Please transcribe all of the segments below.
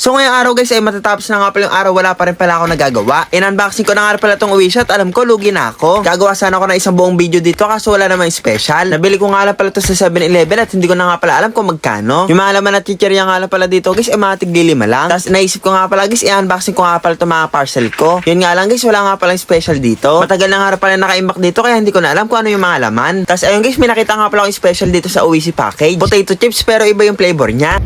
So ngayong araw guys ay matatapos na nga pala yung araw wala pa rin pala ako nagagawa. In-unboxing ko na nga pala tong Wish at alam ko lugi na ako. Gagawa sana ako ng isang buong video dito kaso wala namang special. Nabili ko nga lang pala to sa 7-Eleven at hindi ko na nga pala alam kung magkano. Yung mga laman na teacher nga lang pala dito guys ay mga tiglilima lang. Tapos naisip ko nga pala guys i-unboxing ko nga pala itong mga parcel ko. Yun nga lang guys wala nga pala special dito. Matagal na nga pala naka-imbak dito kaya hindi ko na alam kung ano yung mga laman. Tapos ayun guys may nakita nga pala akong special dito sa Uwisi package. Potato chips pero iba yung flavor niya.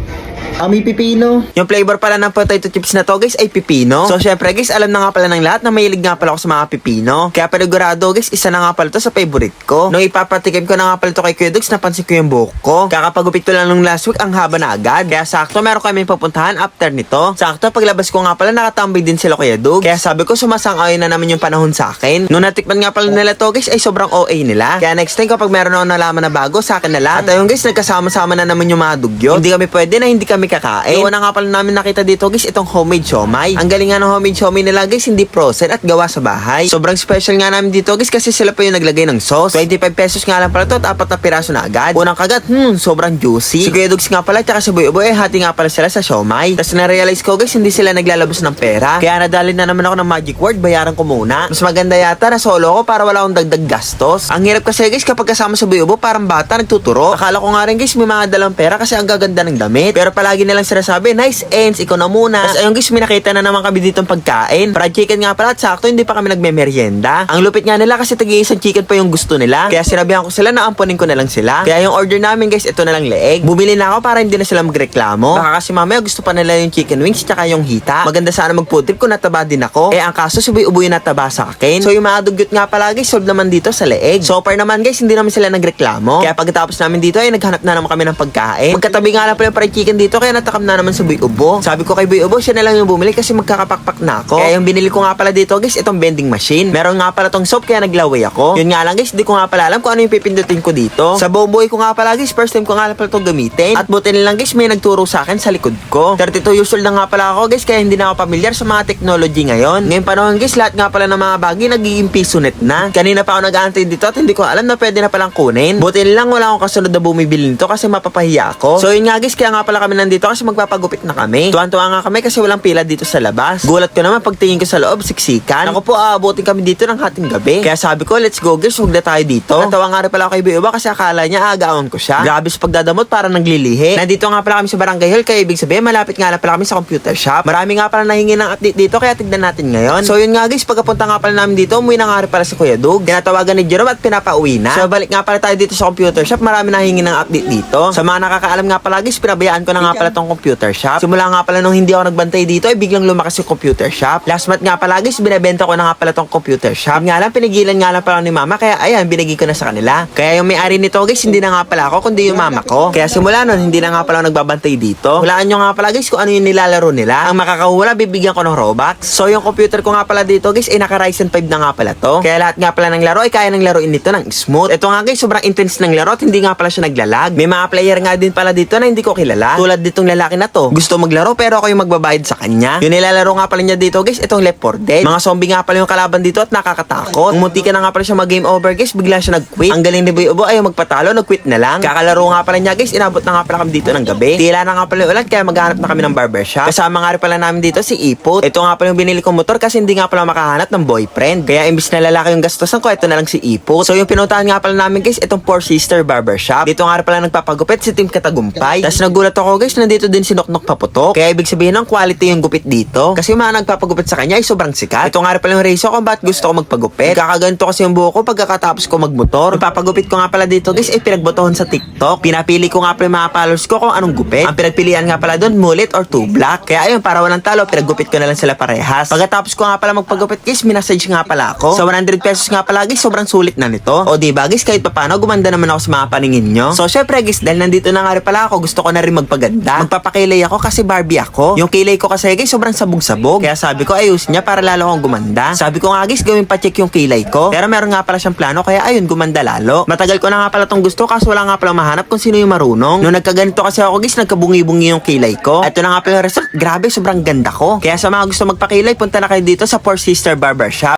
Ami pipino. Yung flavor pala ng potato chips na to guys ay pipino. So syempre guys, alam na nga pala ng lahat na mahilig nga pala ako sa mga pipino. Kaya panigurado guys, isa na nga pala to sa favorite ko. Nung ipapatikim ko na nga pala to kay Kuya Dugs, napansin ko yung buhok ko. Kakapagupit ko lang nung last week, ang haba na agad. Kaya sakto, meron kami pupuntahan after nito. Sakto, paglabas ko nga pala, nakatambay din sila Kuya Dugs. Kaya sabi ko, sumasang-ayon na naman yung panahon sa akin. Nung natikman nga pala nila to guys, ay sobrang OA nila. Kaya next time kapag meron ako nalaman na bago, sa akin na lang. At ayun guys, nagkasama-sama na naman yung mga dugyo. Hindi kami pwede na hindi kami kakain. Iwan na nga pala namin nakita dito guys, itong homemade siomay. Ang galing nga ng homemade siomay nila guys, hindi frozen at gawa sa bahay. Sobrang special nga namin dito guys kasi sila pa yung naglagay ng sauce. 25 pesos nga lang pala to at apat na piraso na agad. Unang kagat, hmm, sobrang juicy. Si Kuya Dugs nga pala tsaka si Boy Boy, eh, hati nga pala sila sa siomay. Tapos na-realize ko guys, hindi sila naglalabas ng pera. Kaya nadali na naman ako ng magic word, bayaran ko muna. Mas maganda yata na solo ko para wala akong dagdag gastos. Ang hirap kasi guys kapag kasama sa Boy parang bata nagtuturo. Akala ko nga rin guys, may mga dalang pera kasi ang gaganda ng damit. Pero palagi nilang sinasabi, nice ends, ikaw na muna. Tapos ayun guys, may nakita na naman kami dito pagkain. Fried chicken nga pala at sakto, hindi pa kami nagme-merienda. Ang lupit nga nila kasi tagi isang chicken pa yung gusto nila. Kaya sinabihan ko sila na ampunin ko na lang sila. Kaya yung order namin guys, ito na lang leeg. Bumili na ako para hindi na sila magreklamo. Baka kasi mamaya gusto pa nila yung chicken wings tsaka yung hita. Maganda sana mag-food trip kung nataba din ako. Eh ang kaso, subuy ubo yung nataba sa akin. So yung mga dugyot nga pala guys, solve naman dito sa leeg. So far naman guys, hindi naman sila nagreklamo. Kaya pagkatapos namin dito ay naghanap na naman kami ng pagkain. Magkatabi nga lang pala yung fried chicken dito kaya natakam na naman sa Buy Ubo. Sabi ko kay Buy Ubo, siya na lang yung bumili kasi magkakapakpak na ako. Kaya yung binili ko nga pala dito guys, itong vending machine. Meron nga pala tong soap kaya naglaway ako. Yun nga lang guys, hindi ko nga pala alam kung ano yung pipindutin ko dito. Sa buhay ko nga pala guys, first time ko nga pala itong gamitin. At buti nilang guys, may nagturo sa akin sa likod ko. 32 years old na nga pala ako guys, kaya hindi na ako familiar sa mga technology ngayon. Ngayon panahon guys, lahat nga pala ng mga bagay nagiging pisonet na. Kanina pa ako nag-aantay dito at hindi ko alam na pwede na palang kunin. Buti lang wala akong kasunod na bumibili nito kasi mapapahiya ako. So yun nga guys, kaya nga pala kami nandito kasi magpapagupit na kami. Tuwan-tuwa nga kami kasi walang pila dito sa labas. Gulat ko naman pagtingin ko sa loob, siksikan. Ako po, aabutin kami dito ng hating gabi. Kaya sabi ko, let's go guys, huwag na tayo dito. Natawa nga rin pala ako kay Biuba kasi akala niya aagawan ko siya. Grabe sa pagdadamot para naglilihi. Nandito nga pala kami sa Barangay Hall kaya ibig sabihin malapit nga pala kami sa computer shop. Marami nga pala nahingi ng update dito kaya tignan natin ngayon. So yun nga guys, pagkapunta nga pala namin dito, umuwi na nga rin pala si Kuya Dug. Tinatawagan ni Jerome at pinapauwi na. So balik nga pala tayo dito sa computer shop, marami nahingi ng update dito. Sa mga nakakaalam nga pala guys, pinabayaan ko na nga pala tong computer shop. Simula nga pala nung hindi ako nagbantay dito, ay biglang lumakas yung computer shop. Last month nga pala guys, binebenta ko na nga pala tong computer shop. Nga lang, pinigilan nga lang pala ni mama, kaya ayan, binigay ko na sa kanila. Kaya yung may-ari nito guys, hindi na nga pala ako, kundi yung mama ko. Kaya simula nun, hindi na nga pala ako nagbabantay dito. Hulaan nyo nga pala guys kung ano yung nilalaro nila. Ang makakahula, bibigyan ko ng Robux. So yung computer ko nga pala dito guys, ay naka Ryzen 5 na nga pala to. Kaya lahat nga pala ng laro ay kaya ng laruin nito ng smooth. Ito nga guys, sobrang intense ng laro at hindi nga pala siya naglalag. May mga player nga din pala dito na hindi ko kilala. Tulad ditong lalaki na to. Gusto maglaro pero ako yung magbabayad sa kanya. Yung nilalaro nga pala niya dito guys, itong Left 4 Dead. Mga zombie nga pala yung kalaban dito at nakakatakot. Kung munti ka na nga pala siya mag-game over guys, bigla siya nag-quit. Ang galing ni Boy Ubo ayaw magpatalo, nag-quit na lang. Kakalaro nga pala niya guys, inabot na nga pala kami dito ng gabi. Tila na nga pala ulan kaya maghanap na kami ng barbershop. Kasama nga rin pala namin dito si Ipot. Ito nga pala yung binili kong motor kasi hindi nga pala makahanap ng boyfriend. Kaya imbis na lalaki yung gastosan ko, ito na lang si Ipot. So yung pinuntahan nga pala namin guys, itong Four Sister Barbershop. Dito nga pala nagpapagupit si Team Katagumpay. Tapos nagulat ako guys, nandito din si Noknok Paputok. Kaya ibig sabihin ng quality yung gupit dito. Kasi yung mga nagpapagupit sa kanya ay sobrang sikat. Ito nga rin pala yung reason kung bakit gusto ko magpagupit. Kakaganto kasi yung buhok ko pagkakatapos ko magmotor. Yung papagupit ko nga pala dito guys ay pinagbotohan sa TikTok. Pinapili ko nga pala yung mga followers ko kung anong gupit. Ang pinagpilian nga pala doon, mullet or two black. Kaya ayun, para walang talo, pinaggupit ko na lang sila parehas. Pagkatapos ko nga pala magpagupit guys, minasage nga pala ako. Sa 100 pesos nga pala guys, sobrang sulit na nito. O di ba guys, kahit papano, gumanda naman ako sa mga paningin nyo. So syempre guys, dahil nandito na nga rin pala ako, gusto ko na rin magpaganda. Magpapakilay ako kasi Barbie ako. Yung kilay ko kasi guys, sobrang sabog-sabog. Kaya sabi ko, ayusin niya para lalo akong gumanda. Sabi ko nga guys, gawin pa check yung kilay ko. Pero meron nga pala siyang plano, kaya ayun, gumanda lalo. Matagal ko na nga pala tong gusto, kaso wala nga pala mahanap kung sino yung marunong. Nung nagkaganito kasi ako guys, nagkabungi-bungi yung kilay ko. Ito na nga pala yung result, grabe, sobrang ganda ko. Kaya sa mga gusto magpakilay, punta na kayo dito sa Four Sister Barbershop.